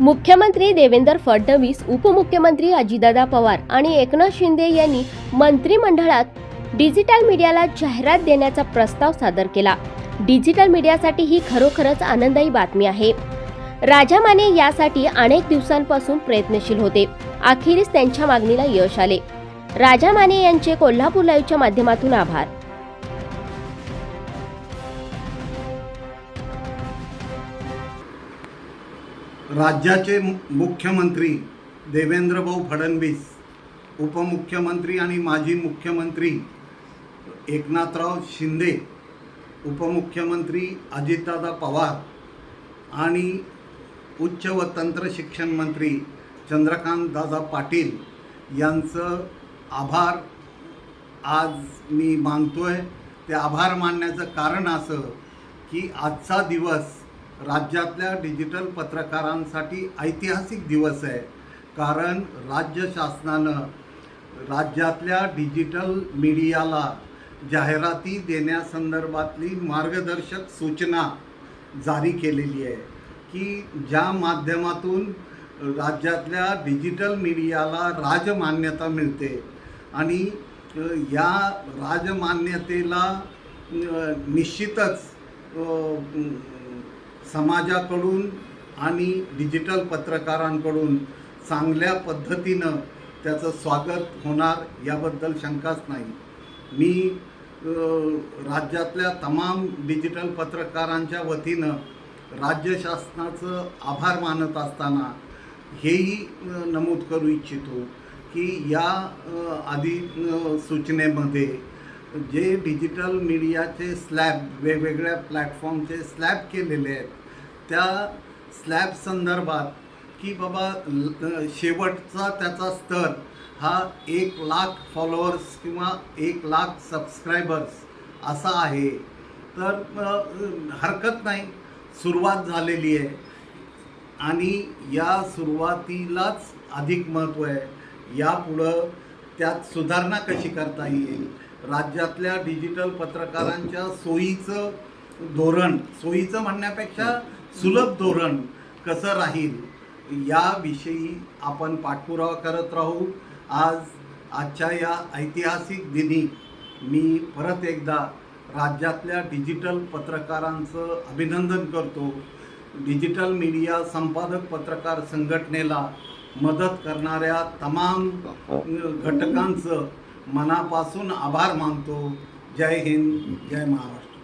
मुख्यमंत्री देवेंद्र फडणवीस उपमुख्यमंत्री अजितदादा पवार आणि एकनाथ शिंदे यांनी मंत्रिमंडळात डिजिटल मीडियाला जाहिरात देण्याचा प्रस्ताव सादर केला. डिजिटल मीडियासाठी ही खरोखरच आनंदायी बातमी आहे. राजा माने यासाठी अनेक दिवसांपासून प्रयत्नशील होते. अखेरीस त्यांच्या मागणीला यश आले. राजा माने यांचे कोल्हापूर लाईव्हच्या माध्यमातून आभार. राज्याचे मु- मुख्यमंत्री देवेंद्रभाऊ फडणवीस उपमुख्यमंत्री आणि माजी मुख्यमंत्री एकनाथराव शिंदे उपमुख्यमंत्री अजितदादा पवार आणि उच्च व तंत्र शिक्षण मंत्री चंद्रकांत दादा पाटील यांचं आभार आज मी मानतो आहे ते आभार मानण्याचं कारण असं की आजचा दिवस राज्यातल्या डिजिटल पत्रकारांसाठी ऐतिहासिक दिवस आहे. कारण राज्य शासनानं राज्यातल्या डिजिटल मीडियाला जाहिराती देण्यासंदर्भातली मार्गदर्शक सूचना जारी केलेली आहे की ज्या माध्यमातून राज्यातल्या डिजिटल मीडियाला राजमान्यता मिळते आणि या राजमान्यतेला निश्चितच समाजाकडून आणि डिजिटल पत्रकारांकडून चांगल्या पद्धतीनं त्याचं स्वागत होणार याबद्दल शंकाच नाही. मी राज्यातल्या तमाम डिजिटल पत्रकारांच्या वतीनं राज्य शासनाचं आभार मानत असताना हेही नमूद करू इच्छितो की या आधी सूचनेमध्ये जे डिजिटल मीडियाचे स्लॅब वेगवेगळ्या प्लॅटफॉर्मचे स्लॅब केलेले आहेत त्या स्लॅब संदर्भात की बाबा शेवटचा त्याचा स्तर हा एक लाख फॉलोअर्स किंवा एक लाख सबस्क्रायबर्स असा आहे. तर हरकत नाही. सुरुवात झालेली आहे. आणि या सुरुवातीलाच अधिक महत्त्व आहे. यापुढं त्यात सुधारणा कशी करता येईल? राज्यातल्या डिजिटल पत्रकारांच्या सोयीचं धोरण सोयीचं म्हणण्यापेक्षा सुलभ धोरण कसं राहील याविषयी आपण पाठपुरावा करत राहू. आज आजच्या या ऐतिहासिक दिनी मी परत एकदा राज्यातल्या डिजिटल पत्रकारांचं अभिनंदन करतो. डिजिटल मीडिया संपादक पत्रकार संघटनेला मदत करणाऱ्या तमाम घटकांचं मनापासून आभार मानतो. जय हिंद जय महाराष्ट्र.